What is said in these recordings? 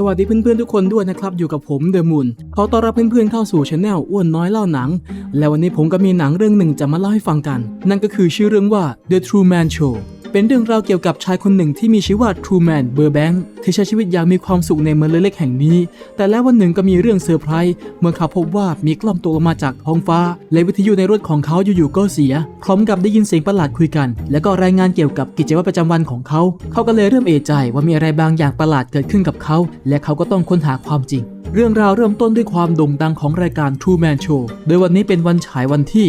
สวัสดีเพื่อนๆทุกคนด้วยนะครับ อยู่กับผมเดอะมูนขอต้อนรับเพื่อนๆเข้าสู่ช anel อ้วนน้อยเล่าหนัง และวันนี้ผมก็มีหนังเรื่องหนึ่งจะมาเล่าให้ฟังกัน นั่นก็คือชื่อเรื่องว่า The True Man Show เป็นเรื่องราวเกี่ยวกับชายคนหนึ่งที่มีชื่อว่า True Man Burbank ที่ใช้ชีวิตอย่างมีความสุขในเมืองเล็กๆแห่งนี้ แต่แล้ววันหนึ่งก็มีเรื่องเซอร์ไพรส์เมื่อเขาพบว่ามีกล้องตกลงมาจากท้องฟ้า และวิทยุในรถของเขาอยู่ๆก็เสีย พร้อมกับได้ยินเสียงประหลาดคุยกัน และก็รายงานเกี่ยวกับกิจวัตรประจำวันของเขา เขาก็เลยเริ่มเอะใจว่ามีอะไรบางอย่างประหลาดเกิดขึ้นกับเขา และเขาก็ต้องค้นหาความจริง เรื่องราวเริ่มต้นด้วยความโด่งดังของรายการ True Man Show โดยวันนี้เป็นวันฉายวันที่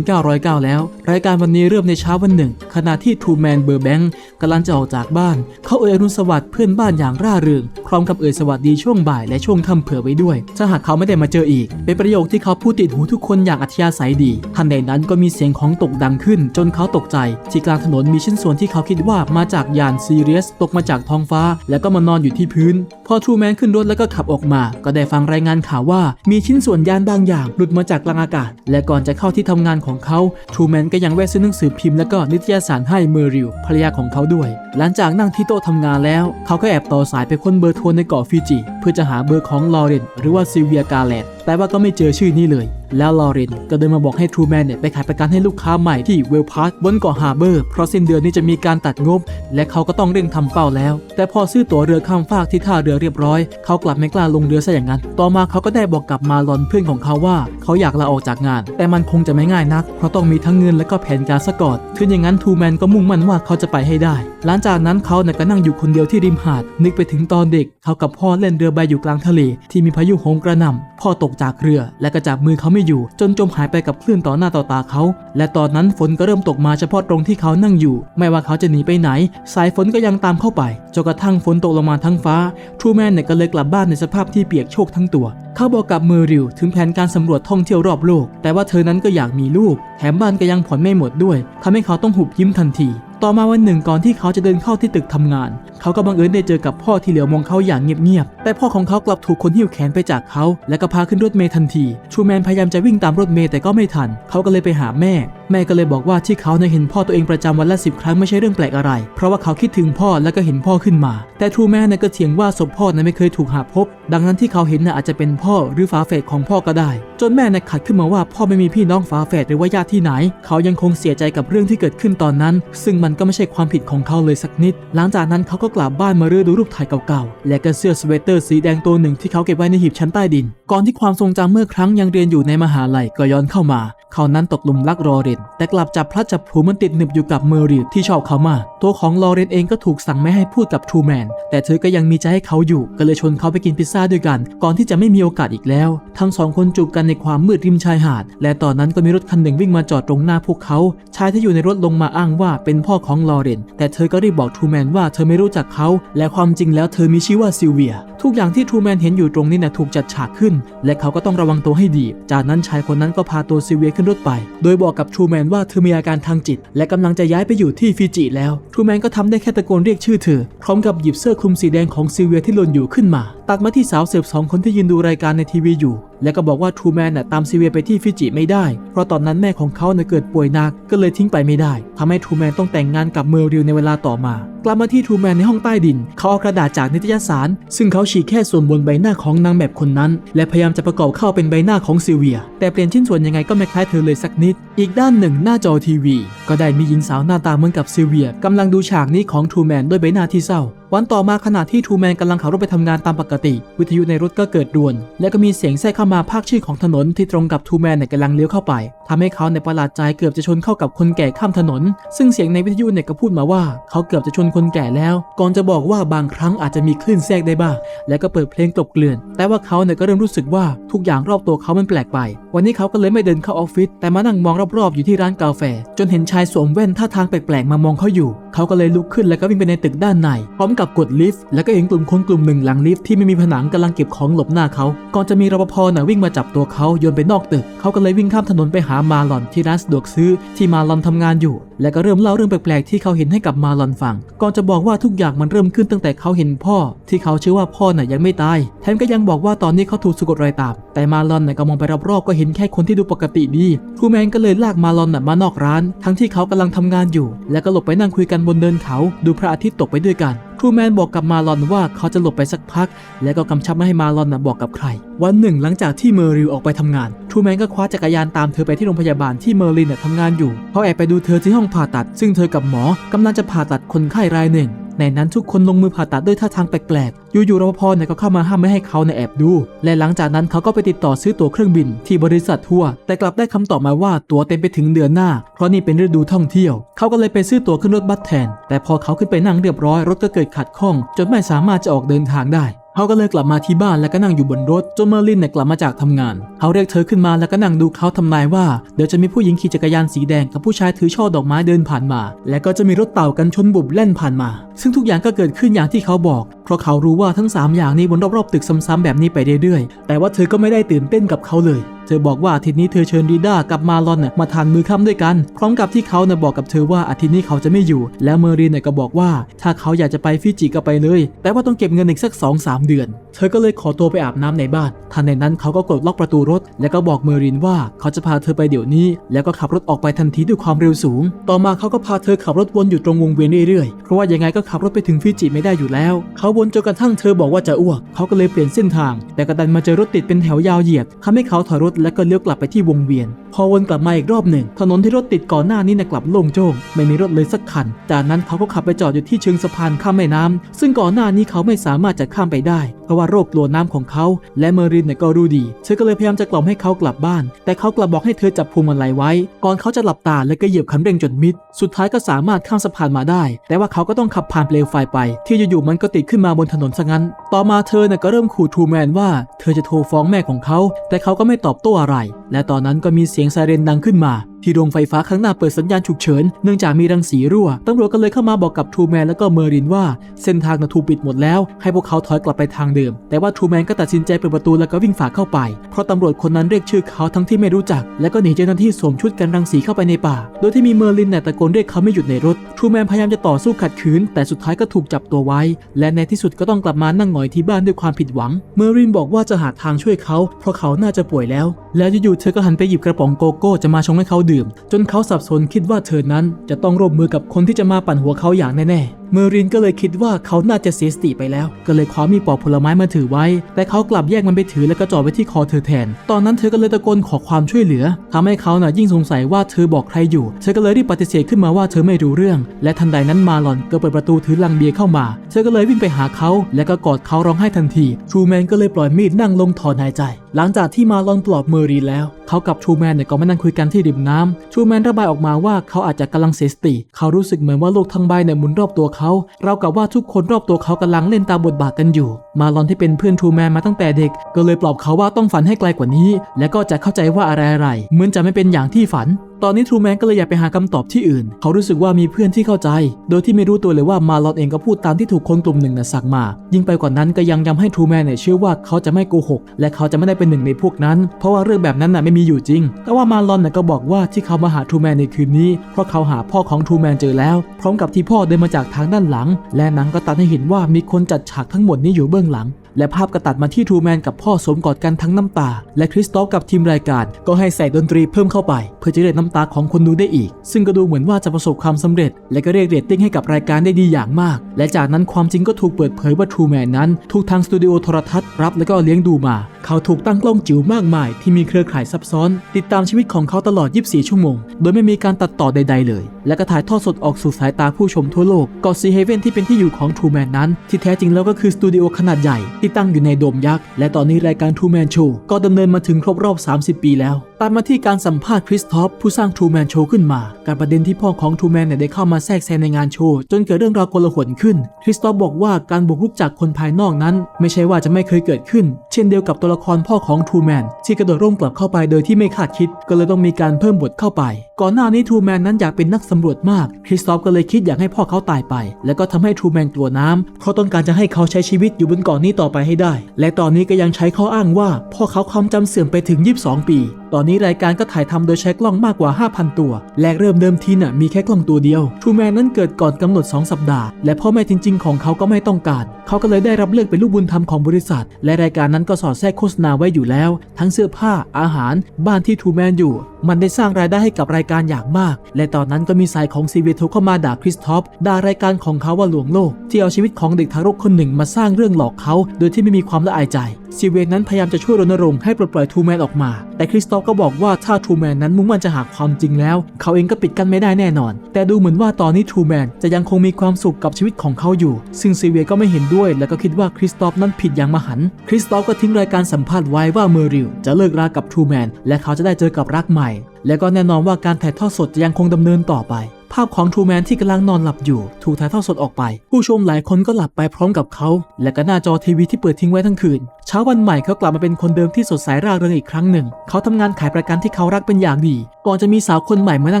1909 แล้ว รายการวันนี้เริ่มในเช้าวันหนึ่ง ขณะที่ True Man Burbank กำลังจะออกจากบ้าน เขาเอ่ยอรุณสวัสดิ์เพื่อนบ้านอย่างร่าเริงพร้อมกับเอ่ยสวัสดีช่วงบ่ายและช่วงค่ำเผื่อไว้ด้วย ถ้าหากเขาไม่ได้มาเจออีก เป็นประโยคที่เขาพูดติดหูทุกคนอย่างอัธยาศัยดี ทันใดนั้นก็มีเสียงของตกดังขึ้น จนเขาตกใจ ที่กลางถนนมีชิ้นส่วนที่เขาคิดว่ามาจากยานซีเรียสตกมาจากท้องฟ้า แล้วก็มานอนอยู่ที่พื้นพอทรูแมนขึ้นรถแล้วก็ขับออกมา ก็ได้ฟังรายงานข่าวว่ามีชิ้นส่วนยานบางอย่าง หลุดมาจากลังอากาศ และก่อนจะเข้าที่ทำงานของเขาทรูแมนก็ยังแวะซื้อหนังสือพิมพ์และก็นิตยสารให้เมอริลภรรยาของเขาด้วย หลังจากนั่งที่โต๊ะทำงานแล้ว เขาก็แอบต่อสายไปค้นเบอร์โทรในเกาะฟิจิ เพื่อจะหาเบอร์ของลอเรนหรือว่าซิเวียกาแลน แต่ว่าก็ไม่เจอชื่อนี้เลย แล้วลอเรนก็เดินมาบอกให้ทรูแมนเนี่ยไปขายประกันให้ลูกค้าใหม่ที่เวลพาร์คบนเกาะฮาร์เบอร์ เพราะสิ้นเดือนนี้จะมีการตัดงบ และเขาก็ต้องเร่งทำเป้าแล้ว แต่พอซื้อตั๋วเรือข้ามฟากที่ท่าเรือเรียบร้อย เขากลับไม่กล้าลงเรือซะอย่างนั้น ต่อมาเขาก็ได้บอกกับมาลอนเพื่อนของเขาว่าเขาอยากลาออกจากงาน แต่มันคงจะไม่ง่ายนัก เพราะต้องมีทั้งเงินและก็แผนการซะก่อนถึงอย่างนั้นทรูแมนก็มุ่งมั่นว่าเขาจะไปให้ได้ หลังจากนั้นเขาเนี่ยก็นั่งอยู่คนเดียวที่ริมหาด นึกไปถึงตอนเด็ก เขากับพ่อเล่นเรือใบอยู่กลางทะเล ที่มีพายุโหมกระหน่ำพ่อตกจากเรือและก็จับมือเขาไม่อยู่ จนจมหายไปกับคลื่นต่อหน้าต่อตาเขา และตอนนั้นฝนก็เริ่มตกมาเฉพาะตรงที่เขานั่งอยู่ ไม่ว่าเขาจะหนีไปไหน สายฝนก็ยังตามเข้าไปจนกระทั่งฝนตกลงมาทั้งฟ้าทรูแมนเนี่ยก็เลยกลับบ้านในสภาพที่เปียกโชกทั้งตัวเขาบอกกับเมอริลถึงแผนการสำรวจท่องเที่ยวรอบโลก แต่ว่าเธอนั้นก็อยากมีลูก แถมบ้านก็ยังผ่อนไม่หมดด้วยทำให้เขาต้องหุบยิ้มทันที ต่อมาวันหนึ่งก่อนที่เขาจะเดินเข้าที่ตึกทำงาน เขาก็บังเอิญได้เจอกับพ่อที่เหลียวมองเขาอย่างเงียบๆ แต่พ่อของเขากลับถูกคนหิ้วแขนไปจากเขา และก็พาขึ้นรถเมล์ทันที ชูแมนพยายามจะวิ่งตามรถเมล์แต่ก็ไม่ทัน เขาก็เลยไปหาแม่ แม่ก็เลยบอกว่าที่เขาเนี่ยเห็นพ่อตัวเองประจำวันละสิบครั้งไม่ใช่เรื่องแปลกอะไร เพราะว่าเขาคิดถึงพ่อแล้วก็เห็นพ่อขึ้นมา แต่ทรูแมนเนี่ยก็เถียงว่าศพพ่อนั้นไม่เคยถูกหาพบ ดังนั้นที่เขาเห็นน่ะอาจจะเป็นพ่อหรือฝาแฝดของพ่อก็ได้ จนแม่เนี่ยขัดขึ้นมาว่าพ่อไม่มีพี่น้องฝาแฝดหรือว่าญาติที่ไหน เขายังคงเสียใจกับเรื่องที่เกิดขึ้นตอนนั้น ซึ่งมันก็ไม่ใช่ความผิดของเขาเลยสักนิด หลังจากนั้นเขาก็กลับบ้านมาเรื่อดูรูปถ่ายเก่าๆ และก็เสื้อสเวตเตอร์สีแดงตัวหนึ่งที่เขาเก็บไว้ในหีบชั้นใต้ดิน ก่อนที่ความทรงจำเมื่อครั้งยังเรียนอยู่ในมหาลัยก็ย้อนเข้ามา เขานั้นตกหลุมรักลอเรน แต่กลับจับพลัดจับผลูมันติดหนึบอยู่กับเมอริที่ชอบเขามาก ตัวของลอเรนเองก็ถูกสั่งไม่ให้พูดกับทรูแมน แต่เธอก็ยังมีใจให้เขาอยู่ ก็เลยชวนเขาไปกินพิซซ่าด้วยกัน ก่อนที่จะไม่มีโอกาสอีกแล้ว ทั้งสองคนจูบกันในความมืดริมชายหาด และตอนนั้นก็มีรถคันหนึ่งวิ่งมาจอดตรงหน้าพวกเขา ชายที่อยู่ในรถลงมาอ้างว่าเป็นพ่อของลอเรน แต่เธอก็รีบบอกทรูแมนว่าเธอไม่รู้จักเขา และความจริงแล้วเธอมีชื่อว่าซิลเวีย ทุกอย่างที่ทรูแมนเห็นอยู่ตรงนี้นะถูกจัดฉากขึ้น และเขาก็ต้องระวังตัวให้ดี จากนั้นชายคนนั้นก็พาตัวซิลเวียขึ้นรถไป โดยบอกกับทรูแมนว่าเธอมีอาการทางจิต และกำลังจะย้ายไปอยู่ที่ฟิจิแล้ว ทรูแมนก็ทำได้แค่ตะโกนเรียกชื่อเธอ พร้อมกับหยิบเสื้อคลุมสีแดงของซิลเวียที่หล่นอยู่ขึ้นมา ตัดมาที่สาวเสิร์ฟสองคนที่ยืนดูรายการในทีวีอยู่ และก็บอกว่าทรูแมนน่ะตามซิเวียไปที่ฟิจิไม่ได้ เพราะตอนนั้นแม่ของเขาเน่ะเกิดป่วยหนักก็เลยทิ้งไปไม่ได้ทำให้ทรูแมนต้องแต่งงานกับเมอริลในเวลาต่อมา กลับมาที่ทรูแมนในห้องใต้ดิน เขาเอากระดาษจากนิตยสาร ซึ่งเขาฉีกแค่ส่วนบนใบหน้าของนางแบบคนนั้น และพยายามจะประกอบเข้าเป็นใบหน้าของซิเวีย แต่เปลี่ยนชิ้นส่วนยังไงก็ไม่คล้ายเธอเลยสักนิด อีกด้านหนึ่งหน้าจอทีวี ก็ได้มีหญิงสาวหน้าตาเหมือนกับซิเวียกำลังดูฉากนี้ของทรูแมนด้วยใบหน้าที่เศร้า วันต่อมาขณะที่ทรูแมนกำลังขับรถไปทำงานตามปกติ วิทยุในรถก็เกิดดวน และก็มีเสียงแทรกเข้ามาภาคชื่อของถนนที่ตรงกับทรูแมนเนี่ยกำลังเลี้ยวเข้าไปทำให้เขาในประหลาดใจเกือบจะชนเข้ากับคนแก่ข้ามถนน ซึ่งเสียงในวิทยุเนี่ยก็พูดมาว่า เขาเกือบจะชนคนแก่แล้ว ก่อนจะบอกว่าบางครั้งอาจจะมีคลื่นแทรกได้บ้างและก็เปิดเพลงกลบเกลื่อน แต่ว่าเขาเนี่ยก็เริ่มรู้สึกว่าทุกอย่างรอบตัวเขามันแปลกไป วันนี้เขาก็เลยไม่เดินเข้าออฟฟิศแต่มานั่งมองรอบๆอยู่ที่ร้านกาแฟ จนเห็นชายสวมแว่นท่าทางแปลกๆมามองเขาอยู่ เขาก็เลยลุกขึ้นแล้วก็วิ่งไปในตึกด้านในพร้อมกับกดลิฟต์แล้วก็เห็นกลุ่มคนกลุ่มหนึ่งหลังลิฟต์ที่ไม่มีผนังกำลังเก็บของหลบหน้าเขา ก่อนจะมีรปภน่ะวิ่งมาจับตัวเขาโยนไปนอกตึก เขาก็เลยวิ่งข้ามถนนไปหามาลอนที่ร้านสะดวกซื้อที่มาลอนทำงานอยู่ และก็เริ่มเล่าเรื่องแปลกๆที่เขาเห็นให้กับมาลอนฟัง ก่อนจะบอกว่าทุกอย่างมันเริ่มขึ้นตั้งแต่เขาเห็นพ่อ ที่เขาเชื่อว่าพ่อน่ะยังไม่ตาย แถมก็ยังบอกว่าตอนนี้เขาถูกสะกดรอยตาม แต่มาลอนน่ะก็มองไปรอบๆก็เห็นแค่คนที่ดูปกติดี ครูแมนก็เลยลากมาลอนน่ะมานอกร้าน ทั้งที่เขากำลังทำงานอยู่ และก็หลบไปนั่งคุยกันบนเดินเขา ดูพระอาทิตย์ตกไปด้วยกันทรูแมนบอกกับมาลอนว่าเขาจะหลบไปสักพัก แล้วก็กำชับไม่ให้มาลอนน่ะบอกกับใคร วันหนึ่ง หลังจากที่เมอริลออกไปทำงานทรูแมนก็คว้าจักรยานตามเธอไปที่โรงพยาบาลที่เมอร์ลินน่ะทำงานอยู่เขาแอบไปดูเธอที่ห้องผ่าตัด ซึ่งเธอกับหมอกำลังจะผ่าตัดคนไข้รายหนึ่ง ในนั้นทุกคนลงมือผ่าตัดด้วยท่าทางแปลกๆ อยู่ๆรปภเนี่ยก็เข้ามาห้ามไม่ให้เขาเนี่ยแอบดู และหลังจากนั้นเขาก็ไปติดต่อซื้อตั๋วเครื่องบินที่บริษัททัวร์แต่กลับได้คำตอบมาว่าตั๋วเต็มไปถึงเดือนหน้า เพราะนี่เป็นฤดูท่องเที่ยว เขาก็เลยไปซื้อตั๋วขึ้นรถบัสแทน แต่พอเขาขึ้นไปนั่งเรียบร้อยรถก็เกิดขัดข้องจนไม่สามารถจะออกเดินทางได้ เขาก็เลยกลับมาที่บ้านแล้วก็นั่งอยู่บนรถจนเมอร์ลินเนี่ยกลับมาจากทำงาน เขาเรียกเธอขึ้นมาแล้วก็นั่งดูเขาทำนายว่าเดี๋ยวจะมีผู้หญิงขี่จักรยานสีแดงกับผู้ชายถือช่อดอกไม้เดินผ่านมา และก็จะมีรถเต่ากันชนบุบแล่นผ่านมา ซึ่งทุกอย่างก็เกิดขึ้นอย่างที่เขาบอก เพราะเขารู้ว่าทั้ง 3 อย่างนี้วนรอบๆตึกซ้ำๆแบบนี้ไปเรื่อยๆแต่ว่าเธอก็ไม่ได้ตื่นเต้นกับเขาเลย เธอบอกว่าอาทิตย์นี้เธอเชิญรีด้ากับมาลอนน่ะมาทานมือค่ำด้วยกัน พร้อมกับที่เขาน่ะบอกกับเธอว่าอาทิตย์นี้เขาจะไม่อยู่ แล้วเมอรีนน่ะก็บอกว่า ถ้าเขาอยากจะไปฟิจิก็ไปเลย แต่ว่าต้องเก็บเงินอีกสัก2-3เดือน เธอก็เลยขอตัวไปอาบน้ำในบ้าน ทันในนั้นเขาก็กดล็อกประตูรถ แล้วก็บอกเมอรินว่าเขาจะพาเธอไปเดี๋ยวนี้ แล้วก็ขับรถออกไปทันทีด้วยความเร็วสูง ต่อมาเขาก็พาเธอขับรถวนอยู่ตรงวงเวียนเรื่อยๆ เพราะว่ายังไงก็ขับรถไปถึงฟิจิไม่ได้อยู่แล้ว เขาวนจนกระทั่งเธอบอกว่าจะอ้วก เขาก็เลยเปลี่ยนเส้นทาง แต่ก็ดันมาเจอรถติดเป็นแถวยาวเหยียดทำให้เขาถอยรถแล้วก็เลี้ยวกลับไปที่วงเวียน พอวนกลับมาอีกรอบหนึ่ง ถนนที่รถติดก่อนหน้านี้นะกลับโล่งโจ้งไม่มีรถเลยสักคัน จากนั้นเขาก็ขับไปจอดอยู่ที่เชิงสะพานข้ามแม่น้ำซึ่งก่อนหน้านี้เขาไม่สามารถจะข้ามไปได้เพราะว่าโรคกลัวน้ำของเขา และเมอรินเนี่ยก็รู้ดี เธอก็เลยพยายามจะกล่อมให้เขากลับบ้าน แต่เขากลับบอกให้เธอจับพวงมาลัยไว้ ก่อนเขาจะหลับตาและก็เหยียบคันเร่งจนมิด สุดท้ายก็สามารถข้ามสะพานมาได้ แต่ว่าเขาก็ต้องขับผ่านเปลวไฟไป ที่อยู่ๆมันก็ติดขึ้นมาบนถนนซะงั้น ต่อมาเธอเนี่ยก็เริ่มขู่ทรูแมนว่า เธอจะโทรฟ้องแม่ของเขา แต่เขาก็ไม่ตอบโต้อะไรและตอนนั้นก็มีเสียงไซเรนดังขึ้นมา ที่โรงไฟฟ้าข้างหน้าเปิดสัญญาณฉุกเฉินเนื่องจากมีรังสีรั่วตำรวจก็เลยเข้ามาบอกกับทรูแมนและก็เมอรินว่า เส้นทางน่ะถูกปิดหมดแล้ว ให้พวกเขาถอยกลับไปทางเดิม แต่ว่าทรูแมนก็ตัดสินใจเปิดประตูแล้วก็วิ่งฝ่าเข้าไป เพราะตำรวจคนนั้นเรียกชื่อเขาทั้งที่ไม่รู้จัก และก็หนีเจ้าหน้าที่สวมชุดกันรังสีเข้าไปในป่า โดยที่มีเมอร์ลินเนี่ยตะโกนเรียกเขาไม่หยุดในรถทรูแมนพยายามจะต่อสู้ขัดขืน แต่สุดท้ายก็ถูกจับตัวไว้ และในที่สุดก็ต้องกลับมานั่งหงอยที่บ้านด้วยความผิดหวัง เมอรินบอกว่าจะหาทางช่วยเขา เพราะเขาน่าจะป่วยแล้ว แล้วอยู่ๆเธอก็หันไปหยิบกระป๋องโกโก้จะมาชงให้เขาดื่ม จนเขาสับสนคิดว่าเธอนั้นจะต้องร่วมมือกับคนที่จะมาปั่นหัวเขาอย่างแน่ๆเมอรินก็เลยคิดว่าเขาน่าจะเสียสติไปแล้ว ก็เลยคว้ามีปอกผลไม้มาถือไว้ แต่เขากลับแยกมันไปถือแล้วก็จ่อไว้ที่คอเธอแทน ตอนนั้นเธอก็เลยตะโกนขอความช่วยเหลือทำให้เขาน่ะยิ่งสงสัยว่าเธอบอกใครอยู่ เธอก็เลยรีบปฏิเสธขึ้นมาว่าเธอไม่รู้เรื่อง และทันใดนั้นมาลอนก็เปิดประตูถือลังเบียร์เข้ามา เธอก็เลยวิ่งไปหาเขา แล้วก็กอดเขาร้องไห้ทันทีทรูแมนก็เลยปล่อยมีดนั่งลงถอนหายใจ หลังจากที่มาลอนปลอบเมอรีนแล้วเขากับทรูแมนเนี่ยก็มานั่งคุยกันที่ริมน้ำทรูแมนระบายออกมาว่าเขาอาจจะกำลังเสียสติ เขารู้สึกเหมือนว่าโลกทั้งใบเนี่ยหมุนรอบตัวเขาเรากับว่าทุกคนรอบตัวเขากำลังเล่นตามบทบาทกันอยู่ มาลอนที่เป็นเพื่อนทรูแมนมาตั้งแต่เด็ก ก็เลยปลอบเขาว่าต้องฝันให้ไกลกว่านี้ และก็จะเข้าใจว่าอะไรอะไรๆเหมือนจะไม่เป็นอย่างที่ฝันตอนนี้ทรูแมนก็เลยอยากไปหาคำตอบที่อื่น เขารู้สึกว่ามีเพื่อนที่เข้าใจ โดยที่ไม่รู้ตัวเลยว่ามาลอนเองก็พูดตามที่ถูกคนกลุ่มหนึ่งน่ะสั่งมา ยิ่งไปกว่านั้นก็ยังย้ำให้ทรูแมนเนี่ยเชื่อว่าเขาจะไม่โกหก และเขาจะไม่ได้เป็นหนึ่งในพวกนั้น เพราะว่าเรื่องแบบนั้นน่ะไม่มีอยู่จริง แต่ว่ามาลอนน่ะก็บอกว่าที่เขามาหาทรูแมนในคืนนี้ เพราะเขาหาพ่อของทรูแมนเจอแล้ว พร้อมกับที่พ่อเดินมาจากทางด้านหลัง และหนังก็ตัดให้เห็นว่ามีคนจัดฉากทั้งหมดนี้อยู่เบื้องหลัง และภาพก็ตัดมาที่ทรูแมนกับพ่อสมกอดกันทั้งน้ำตา และคริสตอฟกับทีมรายการ ก็ให้ใส่ดนตรีเพิ่มเข้าไป เพื่อจะเรียกน้ำตาของคนดูได้อีก ซึ่งก็ดูเหมือนว่าจะประสบความสำเร็จ และก็เรียกเรตติ้งให้กับรายการได้ดีอย่างมาก และจากนั้นความจริงก็ถูกเปิดเผยว่าทรูแมนนั้นถูกทางสตูดิโอโทรทัศน์รับและก็เลี้ยงดูมา เขาถูกตั้งกล้องจิ๋วมากมาย ที่มีเครือข่ายซับซ้อน ติดตามชีวิตของเขาตลอด 24 ชั่วโมง โดยไม่มีการตัดต่อใด ๆ เลย และก็ถ่ายทอดสดออกสู่สายตาผู้ชมทั่วโลกเกาะซีเฮเว่นที่เป็นที่อยู่ของทรูแมนนั้น ที่แท้จริงแล้วก็คือสตูดิโอขนาดใหญ่ที่ตั้งอยู่ในโดมยักษ์และตอนนี้รายการทรูแมนโชว์ก็ดำเนินมาถึงครบรอบ 30 ปีแล้วตัดมาที่การสัมภาษณ์คริสทอฟผู้สร้างทรูแมนโชว์ขึ้นมาการประเด็นที่พ่อของทรูแมนเนี่ยได้เข้ามาแทรกแซงในงานโชว์ จนเกิดเรื่องราวโกลาหลขึ้น คริสตอฟบอกว่าการบุกรุกจากคนภายนอกนั้น ไม่ใช่ว่าจะไม่เคยเกิดขึ้น เช่นเดียวกับตัวละครพ่อของทรูแมนที่กระโดดร่มกลับเข้าไปโดยที่ไม่คาดคิด ก็เลยต้องมีการเพิ่มบทเข้าไปก่อนหน้านี้ทรูแมนนั้นอยากเป็นนักสำรวจมาก คริสตอฟก็เลยคิดอยากให้พ่อเขาตายไป แล้วก็ทำให้ทรูแมนกลัวน้ำเพราะต้องการจะให้เขาใช้ชีวิตอยู่บนเกาะนี้ต่อไปให้ได้ และตอนนี้ก็ยังใช้ข้ออ้างว่า พ่อเขาความจำเสื่อมไปถึง 22 ปี ตอนนี้รายการก็ถ่ายทำโดยใช้กล้องมากกว่า 5,000 ตัว แรกเริ่มเดิมทีน่ะมีแค่กล้องตัวเดียว ทรูแมนนั้นเกิดก่อนกำหนด 2 สัปดาห์ และพ่อแม่จริง ๆ ของเขาก็ไม่ต้องการ เขาก็เลยได้รับเลือกเป็นลูกบุญธรรมของบริษัท และรายการนั้นก็สอดแทรกโฆษณาไว้อยู่แล้ว ทั้งเสื้อผ้า อาหาร บ้านที่ทรูแมนอยู่ มันได้สร้างรายได้ให้กับรายการอย่างมาก และตอนนั้นก็มีสายของซีเวโทรเข้ามาด่าคริสทอฟด่ารายการของเขาว่าหลวงโลก ที่เอาชีวิตของเด็กทารกคนหนึ่งมาสร้างเรื่องหลอกเขา โดยที่ไม่มีความละอายใจ ซีเวนั้นพยายามจะช่วยรณรงค์ให้ปลดปล่อยทูแมนออกมา แต่คริสตอฟก็บอกว่าถ้าทูแมนนั้นมุ่งมั่นจะหาความจริงแล้ว เขาเองก็ปิดกั้นไม่ได้แน่นอน แต่ดูเหมือนว่าตอนนี้ทูแมนจะยังคงมีความสุขกับชีวิตของเขาอยู่ ซึ่งซีเวก็ไม่เห็นด้วย และก็คิดว่าคริสตอฟนั้นผิดอย่างมหันต์คริสตอฟก็ทิ้งรายการสัมภาษณ์ไว้ว่าเมอริลจะเลิกรากับทูแมนและเขาจะได้เจอกับรักใหม่ และก็แน่นอนว่าการถ่ายทอดสดจะยังคงดำเนินต่อไป ภาพของทูแมนที่กำลังนอนหลับอยู่ ถูกถ่ายทอดสดออกไป ผู้ชมหลายคนก็หลับไปพร้อมกับเขา และก็หน้าจอทีวีที่เปิดทิ้งไว้ทั้งคืน เช้าวันใหม่เขากลับมาเป็นคนเดิมที่สดใสร่าเริงอีกครั้งหนึ่ง เขาทำงานขายประกันที่เขารักเป็นอย่างดี ก่อนจะมีสาวคนใหม่มานั่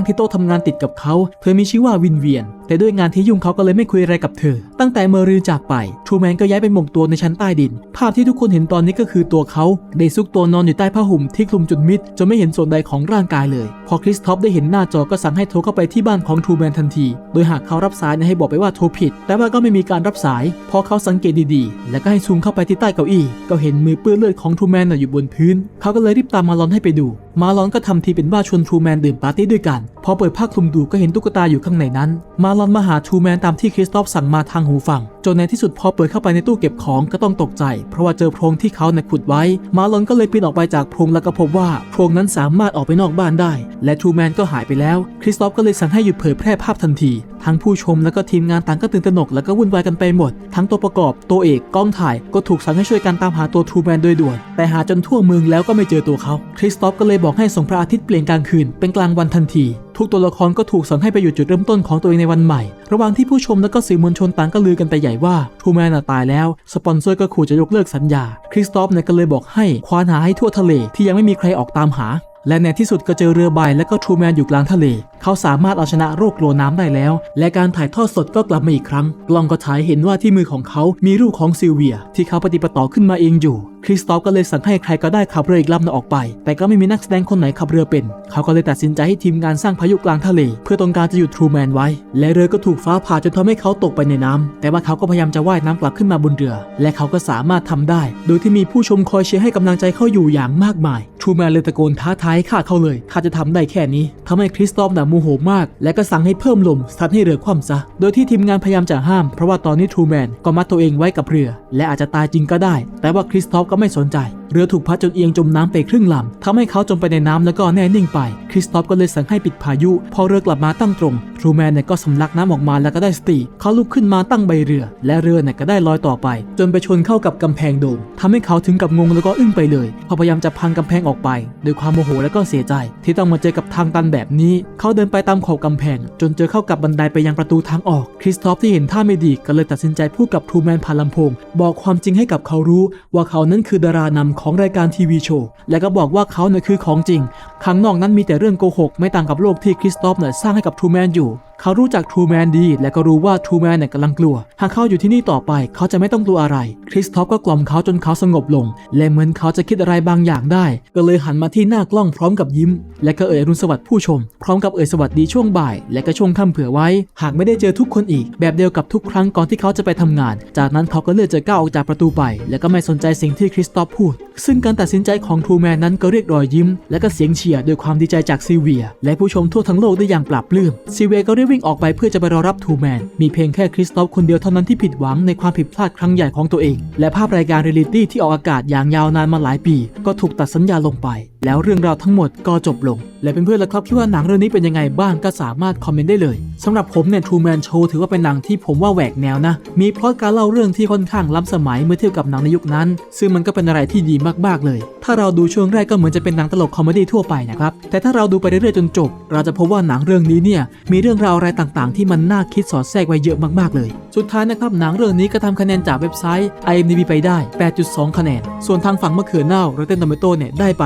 งที่โต๊ะทำงานติดกับเขา เธอมีชื่อว่าวินเวียน แต่ด้วยงานที่ยุ่งเขาก็เลยไม่คุยอะไรกับเธอ ตั้งแต่เมอรีจากไปทูแมนก็ย้ายไปหมกตัวในชั้นใต้ดิน ภาพที่ทุกคนเห็นตอนนี้ก็คือตัวเขาได้ซุกตัวนอนอยู่ใต้ผ้าห่มที่คลุมจนมิดจนไม่เห็นส่วนใดของร่างกายเลย พอคริสทอฟได้เห็นหน้าจอก็สั่งให้โทรเข้าไปที่บ้านของทูแมนทันที โดยหากเขารับสายให้บอกไปว่าโทรผิด แต่ว่าก็ไม่มีการรับสาย พอเขาสังเกตดีๆ แล้วก็ให้ซูมเข้าไปที่ใต้เก้าอี้ ก็เห็นมือเปื้อนเลือดของทูแมนอยู่บนพื้น เขาก็เลยรีบตามมาลอนให้ไปดู มาลอนก็ทำทีเป็นว่าชวนทรูแมนดื่มปาร์ตี้ด้วยกัน พอเปิดผ้าคลุมดูก็เห็นตุ๊กตาอยู่ข้างในนั้น มาลอนมาหาทรูแมนตามที่คริสตอฟสั่งมาทางหูฟัง จนในที่สุดพอเปิดเข้าไปในตู้เก็บของก็ต้องตกใจ เพราะว่าเจอโพรงที่เขาเนี่ยขุดไว้ มาลอนก็เลยปีนออกไปจากโพรงแล้วก็พบว่าโพรงนั้นสามารถออกไปนอกบ้านได้ และทรูแมนก็หายไปแล้ว คริสตอฟก็เลยสั่งให้หยุดเผยแพร่ภาพทันที ทั้งผู้ชมแล้วก็ทีมงานต่างก็ตื่นตระหนกแล้วก็วุ่นวายกันไปหมด ทั้งตัวประกอบตัวเอกกล้องถ่ายก็ถูกสั่งให้ช่วยกันตามหาตัวทูแมนโดยด่วน แต่หาจนทั่วเมืองแล้วก็ไม่เจอตัวเขาคริสตอฟก็เลยบอกให้ส่งพระอาทิตย์เปลี่ยนกลางคืนเป็นกลางวันทันที ทุกตัวละครก็ถูกสั่งให้ไปอยู่จุดเริ่มต้นของตัวเองในวันใหม่ ระหว่างที่ผู้ชมและก็สื่อมวลชนต่างก็ลือกันไปใหญ่ว่าทูแมนตายแล้ว สปอนเซอร์ก็ขู่จะยกเลิกสัญญา คริสตอฟเนี่ยก็เลยบอกให้ควานหาให้ทั่วทะเลที่ยังไม่มีใครออกตามหาและในที่สุดก็เจอเรือใบและก็ทรูแมนอยู่กลางทะเล เขาสามารถเอาชนะโรคกลัวน้ำได้แล้ว และการถ่ายทอดสดก็กลับมาอีกครั้ง กล้องก็ฉายเห็นว่าที่มือของเขา มีรูปของซิลเวีย ที่เขาปฏิปต่อขึ้นมาเองอยู่ คริสตอฟก็เลยสั่งให้ใครก็ได้ขับเรืออีกลำนึงออกไป แต่ก็ไม่มีนักแสดงคนไหนขับเรือเป็น เขาก็เลยตัดสินใจให้ทีมงานสร้างพายุกลางทะเล เพื่อต้องการจะหยุดทรูแมนไว้ และเรือก็ถูกฟ้าผ่าจนทำให้เขาตกไปในน้ำแต่ว่าเขาก็พยายามจะว่ายน้ำกลับขึ้นมาบนเรือ และเขาก็สามารถทำได้ โดยที่มีผู้ชมคอยเชียร์ให้กำลังใจเขาอยู่อย่างมากมายทรูแมนเลยตะโกนท้าทายให้ฆ่าเขาเลยถ้าจะทำได้แค่นี้ทำให้คริสตอฟน่ะโมโหมาก และก็สั่งให้เพิ่มลมสตาร์ให้เรือคว่ำซะ โดยที่ทีมงานพยายามจะห้าม เพราะว่าตอนนี้ทรูแมนก็มัดตัวเองไว้กับเรือ และอาจจะตายจริงก็ได้ แต่ว่าคริสตอฟก็ไม่สนใจ เรือถูกพัดจนเอียงจมน้ำไปครึ่งลำทำให้เขาจมไปในน้ำแล้วก็แน่นิ่งไป คริสตอฟก็เลยสั่งให้ปิดพายุ พอเรือกลับมาตั้งตรงทรูแมนเนี่ยก็สำลักน้ำออกมาแล้วก็ได้สติ เขาลุกขึ้นมาตั้งใบเรือ และเรือเนี่ยก็ได้ลอยต่อไป จนไปชนเข้ากับกำแพงโดมทำให้เขาถึงกับงงแล้วก็อึ้งไปเลยเขาพยายามจะพังกำแพงออกไปด้วยความโมโหและก็เสียใจ ที่ต้องมาเจอกับทางตันแบบนี้ เขาเดินไปตามขอบกำแพง จนเจอเข้ากับบันไดไปยังประตูทางออก คริสตอฟที่เห็นท่าไม่ดีก็เลยตัดสินใจพูดกับทรูแมนผ่านลำโพง บอกความจริงให้กับเขารู้ว่าเขานั้นคือดารานำของรายการทีวีโชว์ และก็บอกว่าเขาเนี่ยคือของจริงข้างนอกนั้นมีแต่เรื่องโกหก ไม่ต่างกับโลกที่คริสตอฟเนี่ยสร้างให้กับทรูแมนอยู่ เขารู้จักทรูแมนดี และก็รู้ว่าทรูแมนเนี่ยกำลังกลัว หากเขาอยู่ที่นี่ต่อไป เขาจะไม่ต้องกลัวอะไร คริสตอฟก็กล่อมเขาจนเขาสงบลง และเหมือนเขาจะคิดอะไรบางอย่างได้ ก็เลยหันมาที่หน้ากล้องพร้อมกับยิ้ม และก็เอ่ยอรุณสวัสดิ์ผู้ชม พร้อมกับเอ่ยสวัสดีช่วงบ่าย และก็ช่วงค่ำเผื่อไว้ หากไม่ได้เจอทุกคนอีก แบบเดียวกับทุกครั้งก่อนที่เขาจะไปทำงาน จากนั้นเขาก็เลือกจะก้าวออกจากประตูไป และก็ไม่สนใจสิ่งที่คริสตอฟพูด ซึ่งการตัดสินใจของทรูแมนนั้นก็เรียกรอยยิ้ม และก็เสียงเชียร์ด้วยความดีใจจากซิลเวีย และผู้ชมทั่วทั้งโลกได้อย่างปราบปลื้มซิลเวียก็ได้วิ่งออกไปเพื่อจะไปรอรับทูแมน มีเพียงแค่คริสตอฟคนเดียวเท่านั้นที่ผิดหวังในความผิดพลาดครั้งใหญ่ของตัวเอง และภาพรายการเรียลลิตี้ที่ออกอากาศอย่างยาวนานมาหลายปี ก็ถูกตัดสัญญาลงไป แล้วเรื่องราวทั้งหมดก็จบลง และเพื่อนๆล่ะครับคิดว่าหนังเรื่องนี้เป็นยังไงบ้างก็สามารถคอมเมนต์ได้เลยสำหรับผมเนี่ย True Man Show ถือว่าเป็นหนังที่ผมว่าแหวกแนวนะ มีพล็อตการเล่าเรื่องที่ค่อนข้างล้ำสมัยเมื่อเทียบกับหนังในยุคนั้น ซึ่งมันก็เป็นอะไรที่ดีมากๆเลย ถ้าเราดูช่วงแรกก็เหมือนจะเป็นหนังตลกคอมเมดี้ทั่วไปนะครับแต่ถ้าเราดูไปเรื่อยๆจนจบ เราจะพบว่าหนังเรื่องนี้เนี่ยมีเรื่องราวอะไรต่างๆ ที่มันน่าคิดสอดแทรกไว้เยอะมากๆเลย สุดท้ายนะครับหนังเรื่องนี้ก็ทำคะแนนจากเว็บไซต์ IMDb ไปได้ 8.2 คะแนน ส่วนทางฝั่งมะเขือเน่า Rotten Tomato เนี่ยได้ไป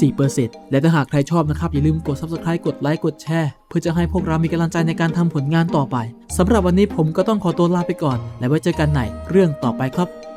94%และถ้าหากใครชอบนะครับอย่าลืมกด Subscribe กดไลค์กดแชร์เพื่อจะให้พวกเรามีกำลังใจในการทำผลงานต่อไปสำหรับวันนี้ผมก็ต้องขอตัวลาไปก่อน และไว้เจอกันในเรื่องต่อไปครับ